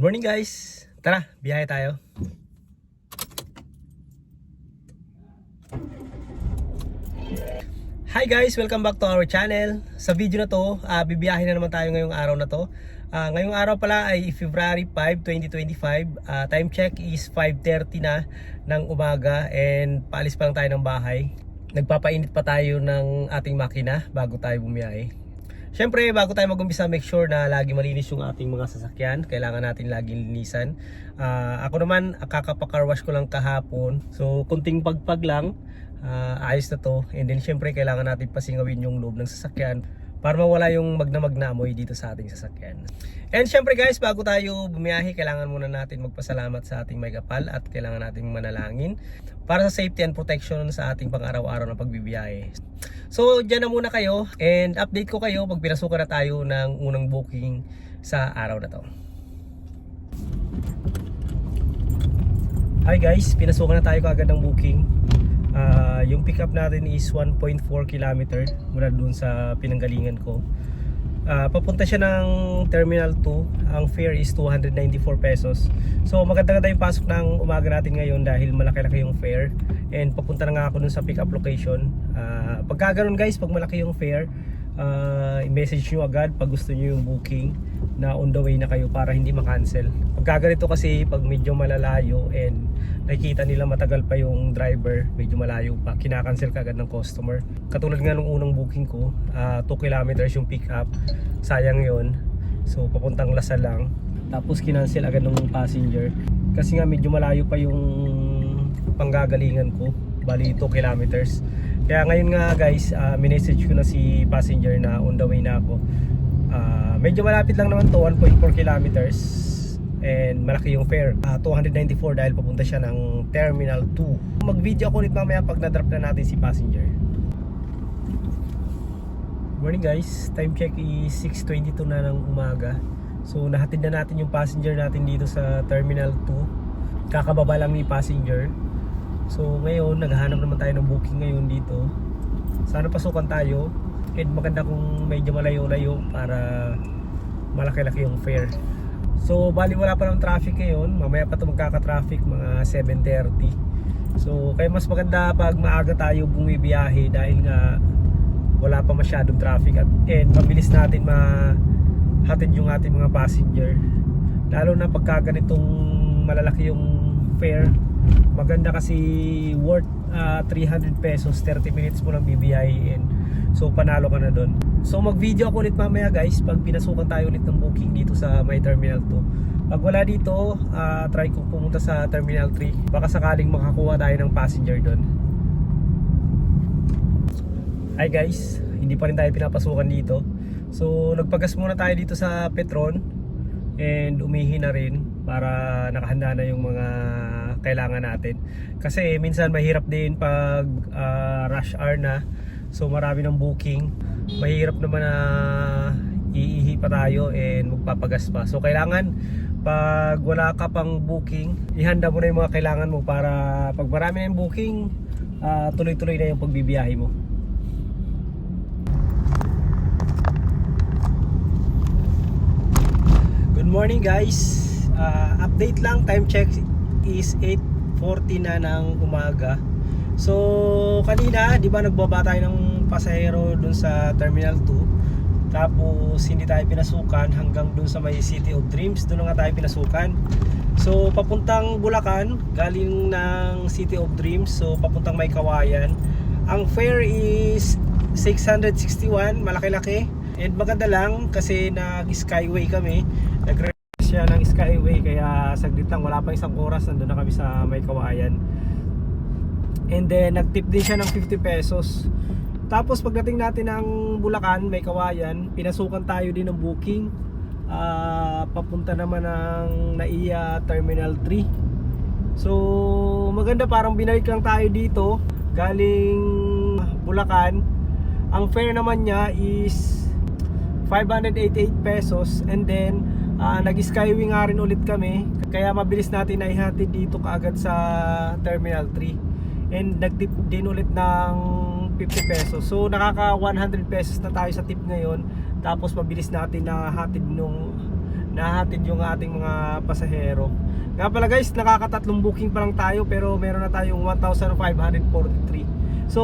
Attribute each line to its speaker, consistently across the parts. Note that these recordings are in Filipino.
Speaker 1: Good morning guys! Tara, biyahe tayo. Hi guys! Welcome back to our channel. Sa video na to, ah, bibiyahe na naman tayo ngayong araw na to. Ah, ngayong araw pala ay February 5, 2025. Ah, time check is 5.30 na ng umaga and paalis pa lang tayo ng bahay. Nagpapainit pa tayo ng ating makina bago tayo bumiyahe. Siyempre, bago tayo mag-umpisa, make sure na lagi malinis yung ating mga sasakyan. Kailangan natin laging linisan. Ah, ako naman, kakapakarwash ko lang kahapon. So, kunting pagpag lang. Ah, ayos na to. And then, siyempre, kailangan natin pasingawin yung loob ng sasakyan para mawala yung magnamag na amoy dito sa ating sasakyan. And syempre guys, bago tayo bumiyahe, kailangan muna natin magpasalamat sa ating may kapal at kailangan natin manalangin para sa safety and protection sa ating pang-araw-araw na pagbibiyahe. So, dyan na muna kayo and update ko kayo pag pinasukan na tayo ng unang booking sa araw na to. Hi guys, pinasukan na tayo kagad ng booking. Ah, yung pickup natin is 1.4 km mula dun sa pinanggalingan ko. Ah, papunta siya ng Terminal 2. Ang fare is 294 pesos. So maganda-ganda yung pasok ng umaga natin ngayon dahil malaki-laki yung fare. And papunta na nga ako dun sa pickup location. Ah, pagka ganun guys, pag malaki yung fare, ah, i-message nyo agad pag gusto nyo yung booking na on the way na kayo para hindi makancel. Pagka ganito kasi pag medyo malalayo and nakikita nila matagal pa yung driver, medyo malayo pa, kinakancel ka agad ng customer. Katulad nga nung unang booking ko, 2 kilometers yung pick up, sayang yon So papuntang Lasal lang. Tapos kinancel agad ng passenger. Kasi nga medyo malayo pa yung panggagalingan ko, bali 2 kilometers. Kaya ngayon nga guys, uh, minessage ko na si passenger na on the way na ako. Ah, medyo malapit lang naman to, 1.4 kilometers and malaki yung fare. Ah, 294 dahil papunta siya ng Terminal 2. Mag-video ako ulit mamaya pag na-drop na natin si passenger. Morning guys, time check is 6.22 na ng umaga. So nahatid na natin yung passenger natin dito sa Terminal 2. Kakababa lang ni passenger. So ngayon, naghahanap naman tayo ng booking ngayon dito. Sana pasukan tayo. And maganda kung medyo malayo-layo para malaki-laki yung fare. So bali wala pa ng traffic ngayon. Mamaya pa ito magkaka-traffic mga 7.30. So kaya mas maganda pag maaga tayo bumibiyahe dahil nga wala pa masyadong traffic at and mabilis natin mahatid yung ating mga passenger. Lalo na pagka ganitong malalaki yung fare maganda kasi worth ah, 300 pesos 30 minutes mo lang bibiyahin so panalo ka na doon so mag video ako ulit mamaya guys pag pinasukan tayo ulit ng booking dito sa my terminal 2 pag wala dito ah, try ko pumunta sa terminal 3 baka sakaling makakuha tayo ng passenger doon hi guys. Hindi pa rin tayo pinapasukan dito. So nagpagas muna tayo dito sa Petron and umihi na rin para nakahanda na yung mga kailangan natin. Kasi minsan mahirap din pag ah, rush hour na so marami ng booking mahirap naman na iihi pa tayo and magpapagas pa so kailangan pag wala ka pang booking ihanda mo na yung mga kailangan mo para pag marami na yung booking ah, tuloy-tuloy na yung pagbibiyahe mo Good morning guys. Ah, update lang, time check is 8:40 na ng umaga. So kanina, 'di ba nagbaba tayo ng pasahero dun sa Terminal 2. Tapos hindi tayo pinasukan hanggang dun sa may City of Dreams, doon nga tayo pinasukan. So papuntang Bulacan, galing ng City of Dreams, so papuntang May Kawayan. Ang fare is 661, malaki-laki. And maganda lang kasi nag-skyway kami. nag siya ng skyway kaya saglit lang wala pa isang oras nandun na kami sa may kawayan and then nagtip din siya ng 50 pesos. Tapos pagdating natin ng Bulacan may kawayan pinasukan tayo din ng booking. Ah, papunta naman ng NAIA Terminal 3 so maganda parang binalik lang tayo dito galing Bulacan. Ang fare naman niya is 588 pesos. And then ah, nag-skyway nga rin ulit kami. Kaya mabilis natin na ihatid dito kaagad sa Terminal 3 and nagtip din ulit ng 50 pesos so nakaka 100 pesos na tayo sa tip ngayon tapos mabilis natin na hatid nung nahatid yung ating mga pasahero. Nga pala guys, nakakatatlong booking pa lang tayo pero meron na tayong 1,543. So,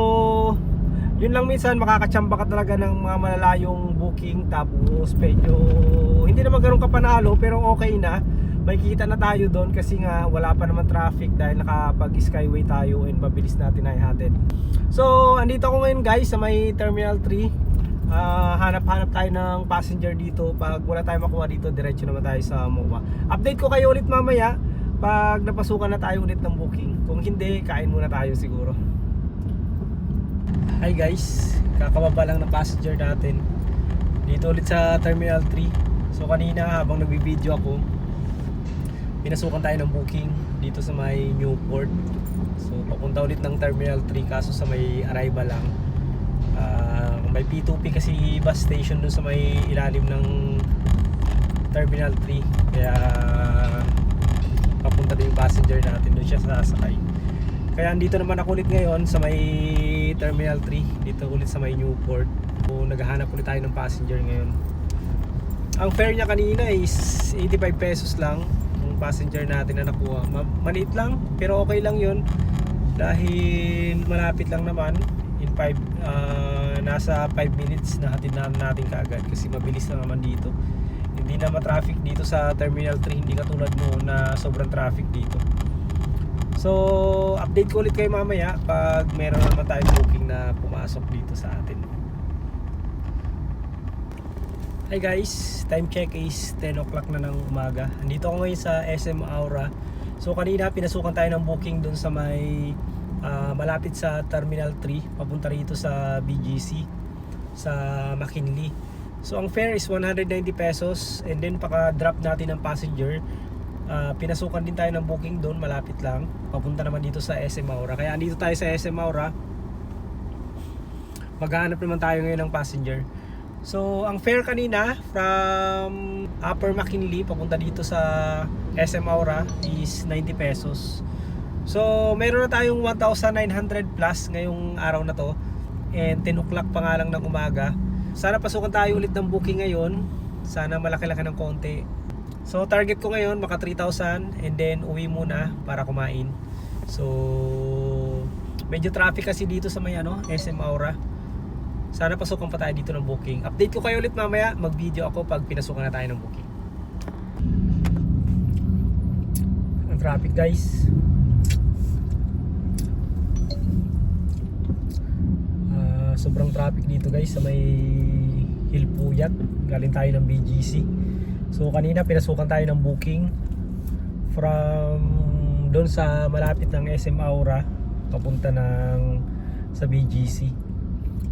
Speaker 1: yun lang minsan makakatsamba ka talaga ng mga malalayong booking tapos medyo hindi naman ganun kapanalo pero okay na may kita na tayo doon kasi nga wala pa naman traffic dahil nakapag skyway tayo and mabilis natin na ihatid so andito ako ngayon guys sa may terminal 3 Ah, hanap-hanap tayo ng passenger dito. Pag wala tayong makuha dito diretso naman tayo sa MOA. Update ko kayo ulit mamaya pag napasukan na tayo ulit ng booking. Kung hindi kain muna tayo siguro. Hi guys, kakababa lang ng passenger natin. Dito ulit sa Terminal 3 So kanina habang nagbibideo ako Pinasukan tayo ng booking dito sa may Newport. So papunta ulit ng Terminal 3 kaso sa may arrival lang. Ah, May P2P kasi bus station dun sa may ilalim ng Terminal 3 Kaya papunta din yung passenger natin doon siya sasakay. Kaya andito naman ako ulit ngayon sa may Terminal 3 Dito ulit sa may Newport. So, Naghahanap ulit tayo ng passenger ngayon. Ang fare niya kanina is 85 pesos lang passenger natin na nakuha. Ma- Maliit lang pero okay lang yun. Dahil malapit lang naman In 5 ah, Nasa 5 minutes na hatid na natin kaagad Kasi mabilis na naman dito. Hindi na ma-traffic dito sa Terminal 3 Hindi katulad noon na sobrang traffic dito. So, update ko ulit kayo mamaya pag meron naman tayong booking na pumasok dito sa atin. Hi guys, time check is 10 o'clock na ng umaga. Andito ako ngayon sa SM Aura. So kanina pinasukan tayo ng booking dun sa may ah, malapit sa Terminal 3 papunta rito sa BGC sa McKinley. So ang fare is 190 pesos and then paka-drop natin ng passenger Ah, pinasukan din tayo ng booking doon, malapit lang. Papunta naman dito sa SM Aura. Kaya andito tayo sa SM Aura. Maghahanap naman tayo ngayon ng passenger. So, ang fare kanina from Upper McKinley papunta dito sa SM Aura is 90 pesos. So, meron na tayong 1,900 plus ngayong araw na to. And 10 o'clock pa nga lang ng umaga. Sana pasukan tayo ulit ng booking ngayon. Sana malaki-laki ng konti. So target ko ngayon maka 3,000 and then uwi muna para kumain. So medyo traffic kasi dito sa may ano, SM Aura. Sana pasukan pa tayo dito ng booking. Update ko kayo ulit mamaya. Mag-video ako pag pinasukan na tayo ng booking. Ang traffic guys. Ah, sobrang traffic dito guys sa may Hilpuyat. Galing tayo ng BGC. So kanina pinasukan tayo ng booking from doon sa malapit ng SM Aura papunta ng sa BGC.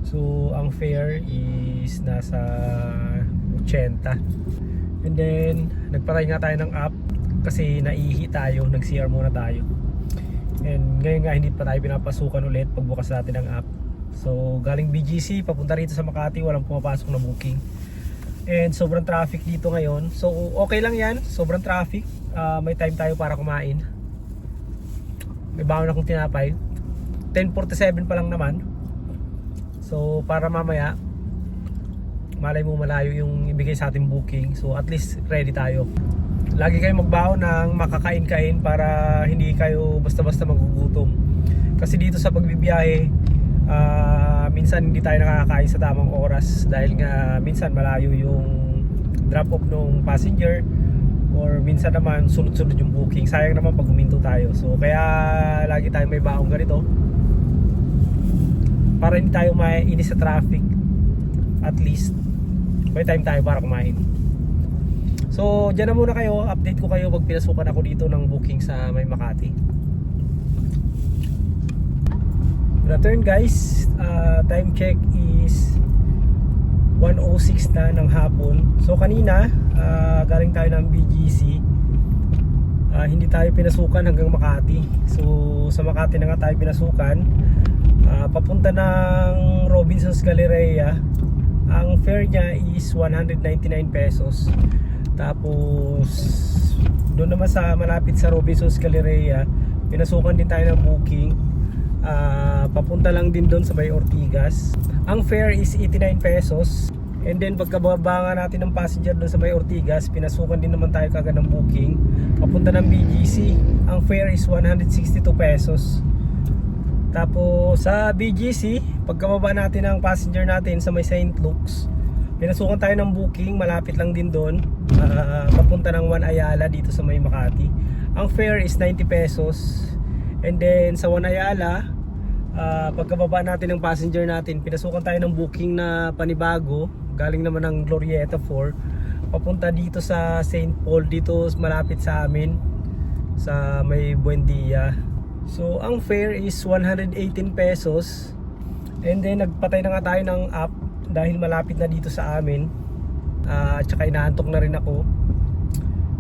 Speaker 1: So ang fare is nasa 80. And then nagpatay nga tayo ng app kasi naihi tayo, nag-CR muna tayo. And ngayon nga hindi pa tayo pinapasukan ulit pagbukas natin ng app. So galing BGC papunta rito sa Makati walang pumapasok na booking. And sobrang traffic dito ngayon. So okay lang yan, sobrang traffic. Ah, may time tayo para kumain. May baon akong tinapay. 10.47 pa lang naman. So para mamaya, malay mo malayo yung ibigay sa ating booking. So at least ready tayo. Lagi kayo magbaon ng makakain-kain para hindi kayo basta-basta magugutom. Kasi dito sa pagbibiyahe, ah, minsan hindi tayo nakakain sa tamang oras dahil nga minsan malayo yung drop off ng passenger or minsan naman sunod-sunod yung booking. Sayang naman pag huminto tayo. So kaya lagi tayong may baong ganito para hindi tayo mainis sa traffic. At least may time tayo para kumain. So, dyan na muna kayo. Update ko kayo pag pinasukan ako dito ng booking sa may Makati. Return guys. Uh, time check is 1.06 na ng hapon. So, kanina, uh, galing tayo ng BGC. Uh, hindi tayo pinasukan hanggang Makati. So, sa Makati na nga tayo pinasukan. Uh, papunta ng Robinsons Galleria. Ang fare niya is 199 pesos. Tapos doon naman sa malapit sa Robinsons Galleria, pinasukan din tayo ng booking. Ah, papunta lang din doon sa Bay Ortigas. Ang fare is 89 pesos And then pagkababa natin ng passenger doon sa may Ortigas, pinasukan din naman tayo kagad ng booking. Papunta ng BGC, ang fare is 162 pesos. Tapos sa BGC, pagkababa natin ng passenger natin sa may St. Luke's, pinasukan tayo ng booking, malapit lang din doon. ah, papunta ng One Ayala dito sa may Makati. Ang fare is 90 pesos. And then sa One Ayala, ah, pagkababa natin ng passenger natin, pinasukan tayo ng booking na panibago, galing naman ng Glorieta 4, papunta dito sa St. Paul, dito malapit sa amin, sa may Buendia. So ang fare is 118 pesos. And then nagpatay na nga tayo ng app dahil malapit na dito sa amin. Ah, at saka inaantok na rin ako.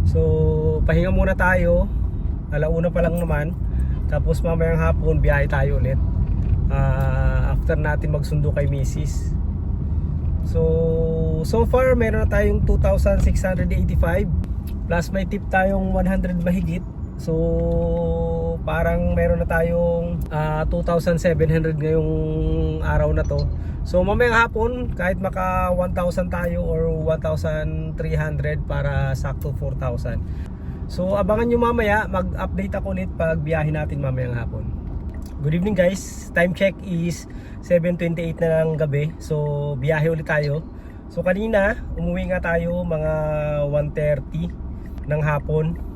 Speaker 1: So pahinga muna tayo. Alauna pa lang naman. Tapos mamayang hapon biyahe tayo ulit. Ah, after natin magsundo kay Mrs. So so far meron na tayong 2,685 plus may tip tayong 100 mahigit. So parang meron na tayong ah, 2,700 ngayong araw na to. So mamayang hapon kahit maka 1,000 tayo or 1,300 para sakto 4,000. So abangan nyo mamaya, mag-update ako ulit pag biyahe natin mamayang hapon. Good evening guys, time check is 7.28 na ng gabi. So biyahe ulit tayo. So kanina, umuwi nga tayo mga 1.30 ng hapon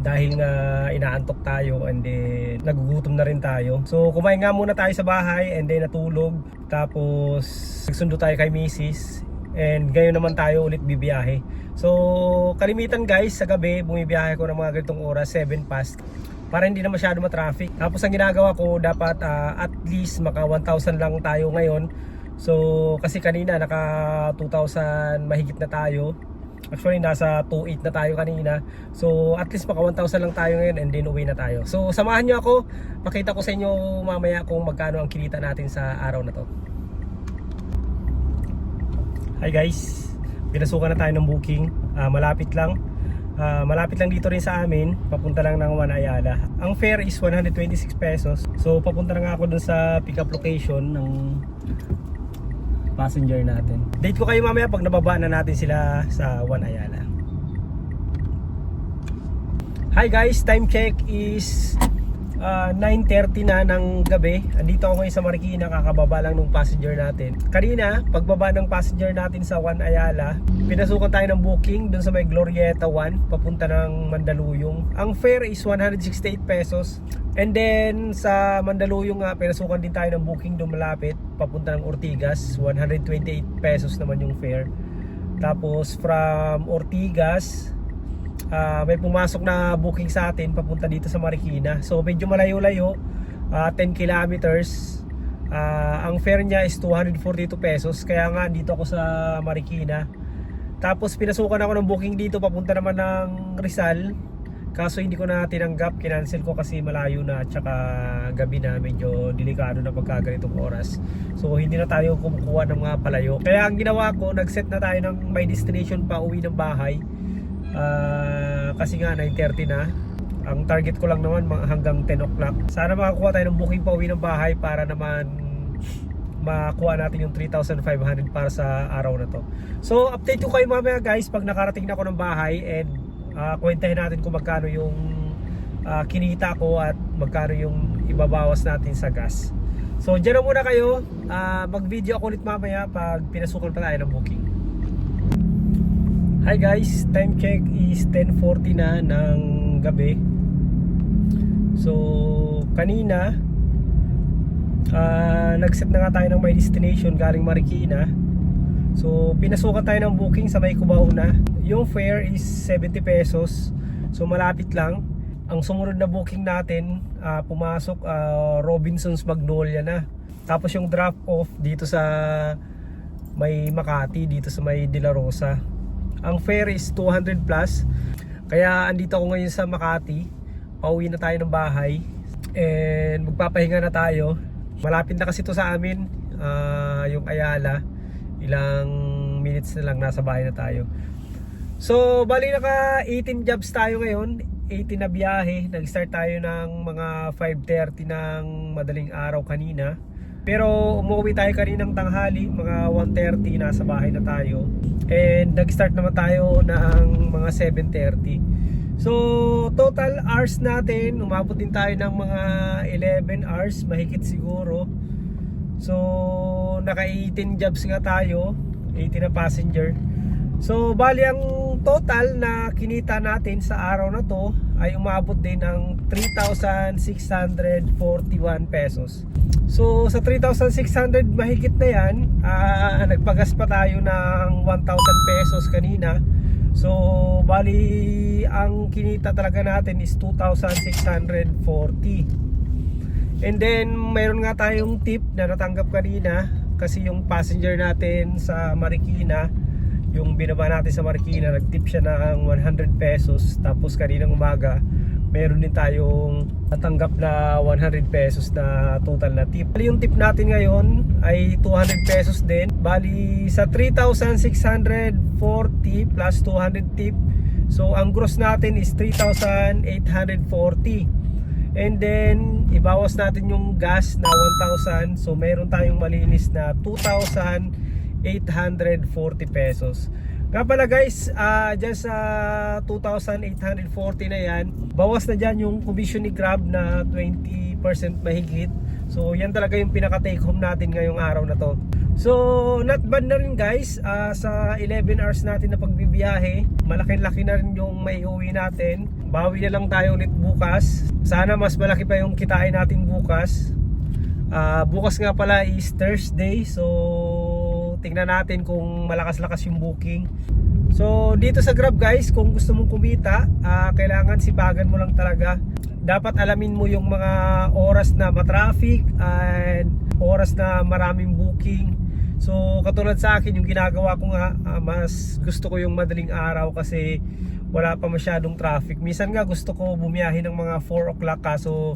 Speaker 1: dahil nga inaantok tayo and then nagugutom na rin tayo. So kumain nga muna tayo sa bahay and then natulog. Tapos nagsundo tayo kay Mrs. And ngayon naman tayo ulit bibiyahe. So kalimitan guys sa gabi bumibiyahe ko ng mga ganitong oras 7 past para hindi na masyado ma-traffic. Tapos ang ginagawa ko dapat ah, at least maka 1,000 lang tayo ngayon. So kasi kanina naka 2,000 mahigit na tayo. Actually nasa 2.8 na tayo kanina. So at least maka 1,000 lang tayo ngayon and then uwi na tayo. So samahan nyo ako. Pakita ko sa inyo mamaya kung magkano ang kinita natin sa araw na to. Hi guys. Pinasukan na tayo ng booking. Ah, malapit lang. Ah, malapit lang dito rin sa amin. Papunta lang ng One Ayala. Ang fare is 126 pesos. So papunta na nga ako dun sa pick up location ng passenger natin. Date ko kayo mamaya pag nababa na natin sila sa One Ayala. Hi guys, time check is uh, 9.30 na ng gabi. Andito ako ngayon sa Marikina, kakababa lang ng passenger natin. Kanina, pagbaba ng passenger natin sa One Ayala, pinasukan tayo ng booking dun sa may Glorieta 1, papunta ng Mandaluyong. Ang fare is 168 pesos. And then sa Mandaluyong nga, pinasukan din tayo ng booking doon malapit, papunta ng Ortigas, 128 pesos naman yung fare. Tapos from Ortigas, ah, may pumasok na booking sa atin papunta dito sa Marikina. So medyo malayo-layo, ah, 10 kilometers. Ah, ang fare niya is 242 pesos. Kaya nga dito ako sa Marikina. Tapos pinasukan ako ng booking dito papunta naman ng Rizal. Kaso hindi ko na tinanggap, kinancel ko kasi malayo na at saka gabi na medyo delikado na pagka ganitong oras. So hindi na tayo kumukuha ng mga palayo. Kaya ang ginawa ko, nag-set na tayo ng may destination pa uwi ng bahay. Ah, kasi nga 9.30 na. Ang target ko lang naman hanggang 10 o'clock. Sana makakuha tayo ng booking pa uwi ng bahay para naman makuha natin yung 3,500 para sa araw na to. So update ko kayo mamaya guys pag nakarating na ako ng bahay and uh, kwentahin natin kung magkano yung ah, kinita ko at magkano yung ibabawas natin sa gas. So dyan na muna kayo. Ah, mag-video ako ulit mamaya pag pinasukan pa tayo ng booking. Hi guys, time check is 10.40 na ng gabi. So kanina ah, nag-set na nga tayo ng may destination galing Marikina. So pinasukan tayo ng booking sa may Cubao na. Yung fare is 70 pesos. So malapit lang. Ang sumunod na booking natin, ah, pumasok ah, Robinson's Magnolia na. Tapos yung drop off dito sa may Makati, dito sa may De La Rosa. Ang fare is 200 plus. Kaya andito ako ngayon sa Makati. Pauwi na tayo ng bahay. And magpapahinga na tayo. Malapit na kasi to sa amin. ah, yung Ayala. Ilang minutes na lang nasa bahay na tayo. So, bali naka 18 jobs tayo ngayon. 18 na biyahe. Nag-start tayo ng mga 5.30 ng madaling araw kanina. Pero umuwi tayo kaninang tanghali, mga 1.30 nasa bahay na tayo. And nag-start naman tayo ng mga 7.30. So total hours natin, umabot din tayo ng mga 11 hours, mahigit siguro. So naka 18 jobs nga tayo, 18 na passenger. So bali ang total na kinita natin sa araw na to ay umabot din ng 3,641 pesos. So sa 3,600 mahigit na yan, ah, nagpagas pa tayo ng 1,000 pesos kanina. So bali ang kinita talaga natin is 2,640. And then mayroon nga tayong tip na natanggap kanina kasi yung passenger natin sa Marikina yung binaba natin sa Marikina nagtip siya ng 100 pesos tapos kaninang umaga meron din tayong natanggap na 100 pesos na total na tip. Bali yung tip natin ngayon ay 200 pesos din. Bali sa 3,640 plus 200 tip. So ang gross natin is 3,840. And then ibawas natin yung gas na 1,000. So meron tayong malinis na 2,840 pesos. Nga pala guys, ah dyan sa 2,840 na yan, bawas na dyan yung commission ni Grab na 20% mahigit. So yan talaga yung pinaka take home natin ngayong araw na to. So not bad na rin guys, ah, sa 11 hours natin na pagbibiyahe, malaki-laki na rin yung may uwi natin. Bawi na lang tayo ulit bukas. Sana mas malaki pa yung kitain natin bukas. Ah, bukas nga pala is Thursday, so tingnan natin kung malakas-lakas yung booking. So dito sa Grab guys, kung gusto mong kumita, ah, kailangan sibagan mo lang talaga. Dapat alamin mo yung mga oras na matraffic and oras na maraming booking. So katulad sa akin, yung ginagawa ko nga, ah, mas gusto ko yung madaling araw kasi wala pa masyadong traffic. Minsan nga gusto ko bumiyahe ng mga 4 o'clock kaso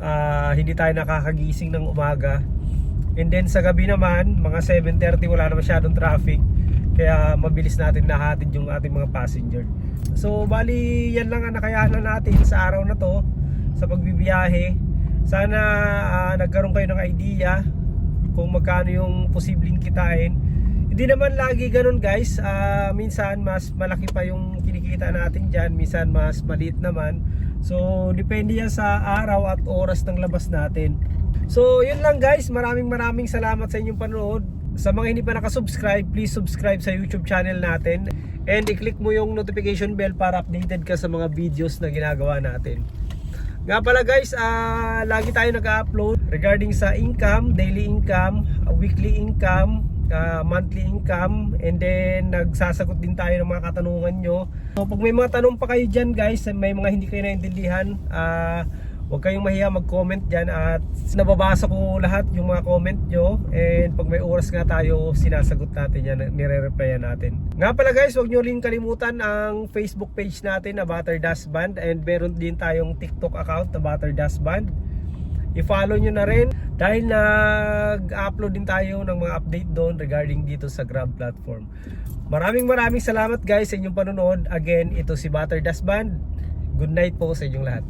Speaker 1: ah, hindi tayo nakakagising ng umaga. And then sa gabi naman, mga 7.30 wala na masyadong traffic. Kaya mabilis natin nahatid yung ating mga passenger. So bali yan lang ang nakayanan natin sa araw na to sa pagbibiyahe. Sana ah, nagkaroon kayo ng idea kung magkano yung posibleng kitain. Hindi naman lagi ganun guys. Ah, minsan mas malaki pa yung kinikita natin dyan. Minsan mas maliit naman. So depende yan sa araw at oras ng labas natin. So yun lang guys, maraming maraming salamat sa inyong panonood. Sa mga hindi pa nakasubscribe, please subscribe sa YouTube channel natin. And i-click mo yung notification bell para updated ka sa mga videos na ginagawa natin. Nga pala guys, ah, lagi tayo nag-upload regarding sa income, daily income, weekly income, ah, monthly income, and then nagsasagot din tayo ng mga katanungan nyo. So pag may mga tanong pa kayo dyan guys, may mga hindi kayo naintindihan, ah, huwag kayong mahiya mag-comment dyan at nababasa ko lahat yung mga comment nyo. And pag may oras nga tayo sinasagot natin yan, nire-replyan natin. Nga pala guys, huwag nyo rin kalimutan ang Facebook page natin na Butter Dash Band. And meron din tayong TikTok account na Butter Dash Band. I-follow nyo na rin. Dahil nag-upload din tayo ng mga update doon regarding dito sa Grab platform. Maraming maraming salamat guys sa inyong panonood. Again, ito si Butter Dash Band. Good night po sa inyong lahat